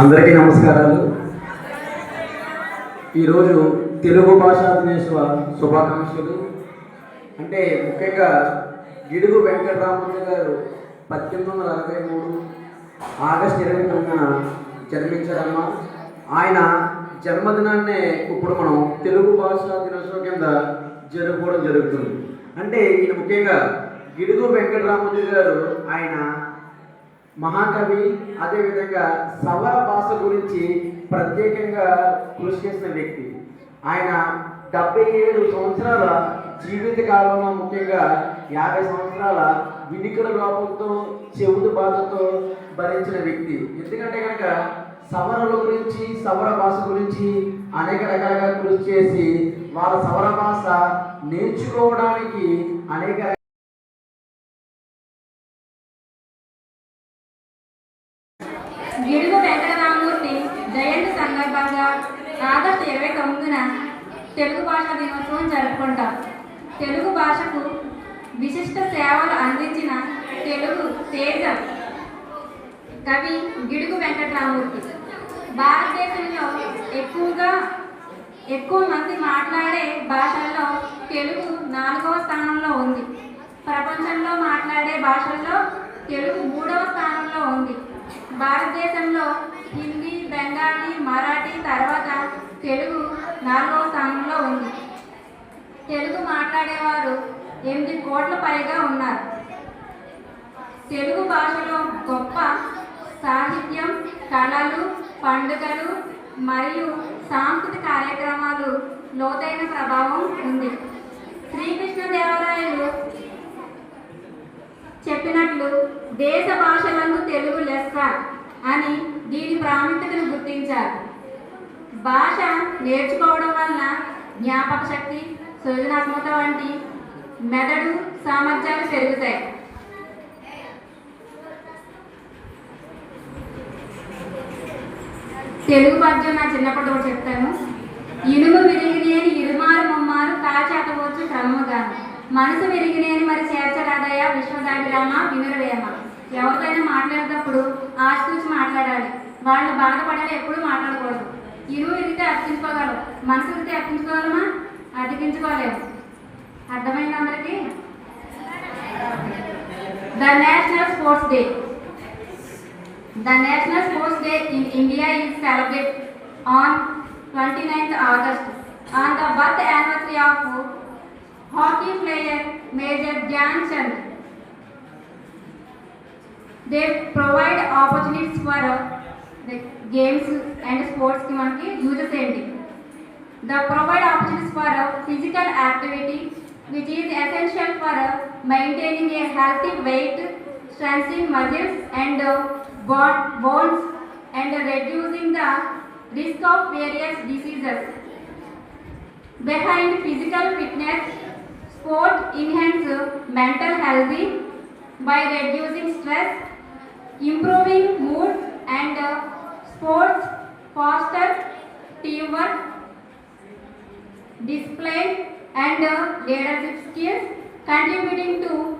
అందరికీ నమస్కారాలు. ఈరోజు తెలుగు భాషా దినోత్సవ శుభాకాంక్షలు. అంటే ముఖ్యంగా గిడుగు వెంకటరామయ్య గారు పద్దెనిమిది వందల అరవై మూడు ఆగస్టు ఇరవై తొమ్మిదిన జన్మించారమ్మ. ఆయన జన్మదినాన్నే ఇప్పుడు మనం తెలుగు భాషా దినోత్సవం కింద జరుపుకోవడం జరుగుతుంది. అంటే ఈయన ముఖ్యంగా గిడుగు వెంకటరామయ్య గారు ఆయన మహాకవి అదేవిధంగా సవ గురించి ప్రత్యేకంగా కృషి చేసిన వ్యక్తి. ఆయన డెబ్బై ఏడు సంవత్సరాల జీవిత కాలంలో ముఖ్యంగా యాభై సంవత్సరాల వినికిడ లోపంతో చెవుడు బాధతో భరించిన వ్యక్తి. ఎందుకంటే కనుక సవరల గురించి సవర భాష గురించి అనేక రకాలుగా కృషి చేసి వాళ్ళ సవర భాష నేర్చుకోవడానికి అనేక గిడుగు వెంకటరామూర్తి సందర్భంగా ఆగస్టు ఇరవై తొమ్మిదిన తెలుగు భాష దినోత్సవం జరుపుకుంటాం. తెలుగు భాషకు విశిష్ట సేవలు అందించిన తెలుగు తేజ కవి గిడుగు వెంకటరామూర్తి భారతదేశంలో ఎక్కువగా ఎక్కువ మంది మాట్లాడే భాషల్లో తెలుగు నాలుగవ స్థానంలో ఉంది. ప్రపంచంలో మాట్లాడే భాషల్లో తెలుగు మూడవ స్థానంలో ఉంది. భారతదేశంలో హిందీ బెంగాలీ మరాఠీ తర్వాత తెలుగు నాలుగవ స్థానంలో ఉంది. తెలుగు మాట్లాడేవారు ఎనిమిది కోట్ల పైగా ఉన్నారు. తెలుగు భాషలో గొప్ప సాహిత్యం కళలు పండుగలు మరియు సాంస్కృతిక కార్యక్రమాలు లోతైన ప్రభావం ఉంది. శ్రీకృష్ణదేవరాయలు చెప్పినట్లు దేశ భాషలందు తెలుగు లెస్స అని దీని ప్రాముఖ్యత చూపించారు భాష నేర్చుకోవడం వలన జ్ఞాపక శక్తి సృజనాత్మక వంటి మెదడు సామర్థ్యాలు పెరుగుతాయి. తెలుగు పద్యం నా చిన్నప్పటి కూడా చెప్తాను. ఇనుము విరిగినేని ఇరుమారు ముమ్మారు కాచాటవచ్చు క్రమముగాను మనసు విరిగినేని మరి చేర్చరాదయ్య విశ్వదాభిరామ వినురవేమ. ఎవరికైనా మాట్లాడేటప్పుడు ఆశించి మాట్లాడాలి. వాళ్ళు బాధపడాలి ఎప్పుడూ మాట్లాడకూడదు. ఇరువు ఎదిగితే అర్పించుకోగలరు మనసు ఎదిగితే అర్పించుకోగలమా అర్థించుకోలేము. అర్థమైంది అందరికి? The national sports day the national sports day in India is celebrate on twenty ninth August on the birth anniversary of hockey player Major Dhyan Chand they provide opportunities for uh, the games and sports కి మనకి uses ఏంటి The provide opportunities for uh, physical activity which is essential for uh, maintaining a healthy weight, strengthening muscles and uh, bo- bones and reducing the risk of various diseases. Behind physical fitness, sport enhance mental health by reducing stress, improving mood and uh, sports foster teamwork, display and uh, leadership skills contributing to